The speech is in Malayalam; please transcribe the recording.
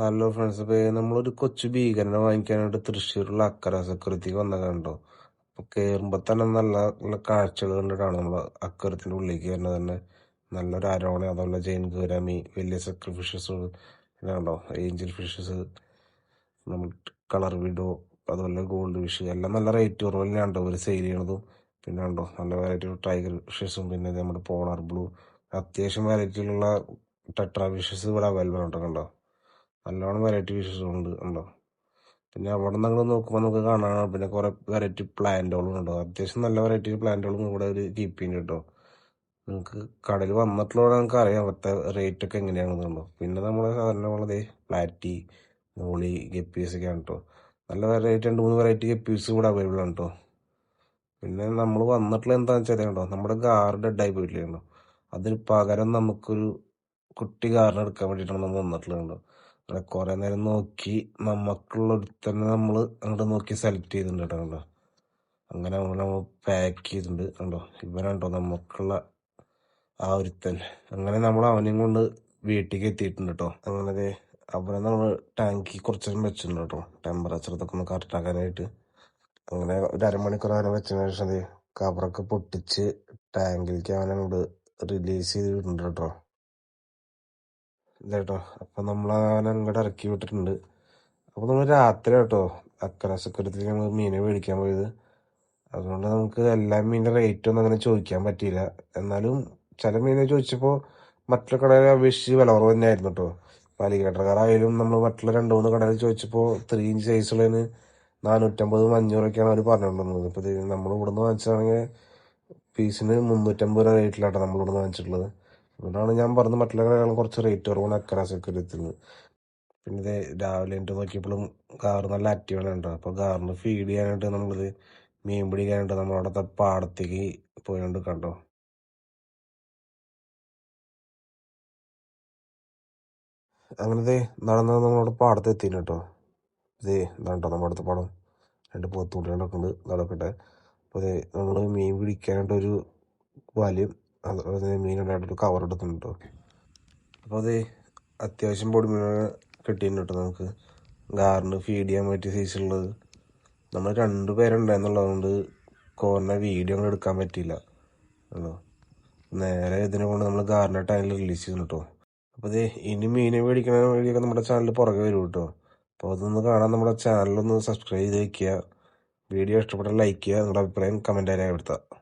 ഹലോ ഫ്രണ്ട്സ് ഇപ്പൊ നമ്മളൊരു കൊച്ചു ഭീകരനെ വാങ്ങിക്കാനായിട്ട് തൃശ്ശൂരുള്ള അക്കര വന്ന കണ്ടോ? അപ്പോൾ കേറുമ്പോ തന്നെ നല്ല നല്ല കാഴ്ചകൾ കണ്ടിട്ടാണ് നമ്മൾ അക്കരത്തിന്റെ ഉള്ളിലേക്ക് വരുന്നത് തന്നെ. നല്ലൊരു അരോണ അതുപോലെ ജെയിൻ ഗുരാമി വലിയ സെക്യൂർ ഫിഷസ് കണ്ടോ? ഏഞ്ചൽ ഫിഷസ് നമ്മൾ കളർ വിഡോ അതുപോലെ ഗോൾഡ് ഫിഷ് എല്ലാം നല്ല റേറ്റ് കുറവ് കേട്ടോ ഒരു സെയിൽ ചെയ്യണതും. പിന്നെ ഉണ്ടോ നല്ല വെറൈറ്റി ടൈഗർ ഫിഷസും പിന്നെ നമ്മുടെ പോളാർ ബ്ലൂ അത്യാവശ്യം വെറൈറ്റിയിലുള്ള ടെട്രാ ഫിഷസ് ഇവിടെ അവൈലബിൾ ഉണ്ടോ കണ്ടോ? നല്ലോണം വെറൈറ്റി ഫിഷസ് ഉണ്ട് ഉണ്ടോ പിന്നെ അവിടെ നിന്ന് അങ്ങോട്ട് നോക്കുമ്പോൾ നമുക്ക് കാണാൻ പിന്നെ കുറെ വെറൈറ്റി പ്ലാന്റുകളും ഉണ്ടോ അത്യാവശ്യം നല്ല വെറൈറ്റി പ്ലാന്റുകളും ഇവിടെ ഒരു കീപ്പ് ചെയ്യുന്നുണ്ട് കേട്ടോ. നിങ്ങൾക്ക് കടയിൽ വന്നിട്ടുള്ള നിങ്ങൾക്ക് അറിയാം അവിടുത്തെ റേറ്റ് ഒക്കെ എങ്ങനെയാണെന്നുണ്ടോ പിന്നെ നമ്മൾ സാധാരണ ഉള്ളത് പ്ലാറ്റി മോളി ഗപ്പീസ് ഒക്കെയാണ് കേട്ടോ. നല്ല വെറൈറ്റി രണ്ട് മൂന്ന് വെറൈറ്റി ഗപ്പീസ് ഇവിടെ അവൈലബിൾ ആണ് കേട്ടോ. പിന്നെ നമ്മൾ വന്നിട്ടുള്ള എന്താണെന്ന് വെച്ചാൽ കേട്ടോ നമ്മുടെ ഗാർഡ് ഡെഡായി പോയിട്ടില്ലേ കേട്ടോ അതിന് പകരം നമുക്കൊരു കുട്ടി ഗാർഡ് എടുക്കാൻ വേണ്ടിയിട്ടാണ് നമ്മൾ വന്നിട്ടുള്ളത് കേട്ടോ അങ്ങനെ കുറെ നേരം നോക്കി. നമുക്കുള്ള ഒരുത്തന്നെ നമ്മൾ അങ്ങോട്ട് നോക്കി സെലക്ട് ചെയ്തിട്ടുണ്ട് കേട്ടോ കണ്ടോ? അങ്ങനെ നമ്മൾ നമ്മൾ പാക്ക് ചെയ്തിട്ടുണ്ട് കണ്ടോ? ഇവനാണ്ടോ നമുക്കുള്ള ആ ഒരുത്തൻ. അങ്ങനെ നമ്മൾ അവനെയും കൊണ്ട് വീട്ടിലേക്ക് എത്തിയിട്ടുണ്ട് കേട്ടോ. അങ്ങനെ അവനെ നമ്മൾ ടാങ്കിൽ കുറച്ച് നേരം വെച്ചിട്ടുണ്ട് കേട്ടോ. ടെമ്പറേച്ചർ ഇതൊക്കെ ഒന്ന് കറക്റ്റ് ആക്കാനായിട്ട് അങ്ങനെ ഒരു അരമണിക്കൂർ അവനെ വെച്ചതിന് ശേഷം കവറൊക്കെ പൊട്ടിച്ച് ടാങ്കിലേക്ക് അവനെ അങ്ങോട്ട് റിലീസ് ചെയ്തിട്ടുണ്ട് കേട്ടോ. ഇതേട്ടോ അപ്പം നമ്മൾ അവനെ അങ്ങോട്ട് ഇറക്കി വിട്ടിട്ടുണ്ട്. അപ്പോൾ നമ്മൾ രാത്രി കേട്ടോ അക്കര സെക്യൂരിറ്റി നമ്മൾ മീനെ മേടിക്കാൻ പോയത്. അതുകൊണ്ട് നമുക്ക് എല്ലാ മീനിന്റെ റേറ്റ് ഒന്നും അങ്ങനെ ചോദിക്കാൻ പറ്റിയില്ല. എന്നാലും ചില മീനെ ചോദിച്ചപ്പോൾ മറ്റുള്ള കടകളെ അപേക്ഷിച്ച് വില കുറവ് തന്നെയായിരുന്നു കേട്ടോ പാലിക്കേട്ടക്കാരായാലും നമ്മൾ മറ്റുള്ള രണ്ട് മൂന്ന് കടയിൽ ചോദിച്ചപ്പോൾ ത്രീ ഇഞ്ച് സൈസുള്ളതിന് നാനൂറ്റമ്പതും അഞ്ഞൂറൊക്കെയാണ് അവർ പറഞ്ഞുകൊണ്ടിരുന്നത്. ഇപ്പോൾ നമ്മൾ ഇവിടുന്ന് വാങ്ങിച്ചതാണെങ്കിൽ പീസിന് മുന്നൂറ്റമ്പത് രൂപ റേറ്റിലാട്ടോ നമ്മൾ ഇവിടുന്ന് വാങ്ങിച്ചിട്ടുള്ളത്. അതുകൊണ്ടാണ് ഞാൻ പറഞ്ഞത് മറ്റുള്ള കടകളും കുറച്ച് റേറ്റ് കുറവാണ് അക്കര നിന്ന് പിന്നെ ഇത് രാവിലെ എന്റെ നോക്കിയപ്പോഴും ഗാറ് നല്ല ആക്റ്റീവാണ് കേട്ടോ അപ്പോൾ കാറിന് ഫീഡ് ചെയ്യാനായിട്ട് നമ്മളിത് മീൻ പിടിക്കാനായിട്ട് നമ്മളവിടുത്തെ പാടത്തേക്ക് പോയോണ്ട് കണ്ടോ? അങ്ങനത്തെ നടന്ന് നമ്മളവിടെ പാടത്ത് എത്തിന് കേട്ടോ. ഇതേ ഇതാണ്ടോ നമ്മുടെ അടുത്ത പാടം. രണ്ട് പോത്തുകുട്ടികളൊക്കെ ഉണ്ട് നടക്കട്ടെ അപ്പോൾ നമ്മൾ മീൻ പിടിക്കാനായിട്ടൊരു വലയും അതുപോലെ മീനുണ്ടായിട്ടൊരു കവർ എടുക്കുന്നുണ്ട് അപ്പോൾ അത് അത്യാവശ്യം പൊടി മീനാണ് കിട്ടിയിട്ടുണ്ട് കേട്ടോ നമുക്ക്. ഗാറിന് ഫീഡ് ചെയ്യാൻ പറ്റിയ സൈസുള്ളത് നമ്മൾ രണ്ടു പേരുണ്ടായിരുന്നുള്ളതുകൊണ്ട് കോറിനെ വീഡിയോ ഒന്നും എടുക്കാൻ പറ്റിയില്ല. ആണോ നേരെ ഇതിനെ കൊണ്ട് നമ്മൾ ഗാറിന്റെ ടൈമിൽ റിലീസ് ചെയ്യുന്നു കേട്ടോ. അപ്പോൾ ഇത് ഇനി മീനെ മേടിക്കണ വഴിയൊക്കെ നമ്മുടെ ചാനൽ പുറകെ വരും കേട്ടോ. അപ്പോൾ അതൊന്ന് കാണാൻ നമ്മുടെ ചാനലൊന്ന് സബ്സ്ക്രൈബ് ചെയ്ത് വയ്ക്കുക വീഡിയോ ഇഷ്ടപ്പെട്ടാൽ ലൈക്ക് ചെയ്യുക. നിങ്ങളുടെ അഭിപ്രായം കമന്റായി രേഖപ്പെടുത്തുക.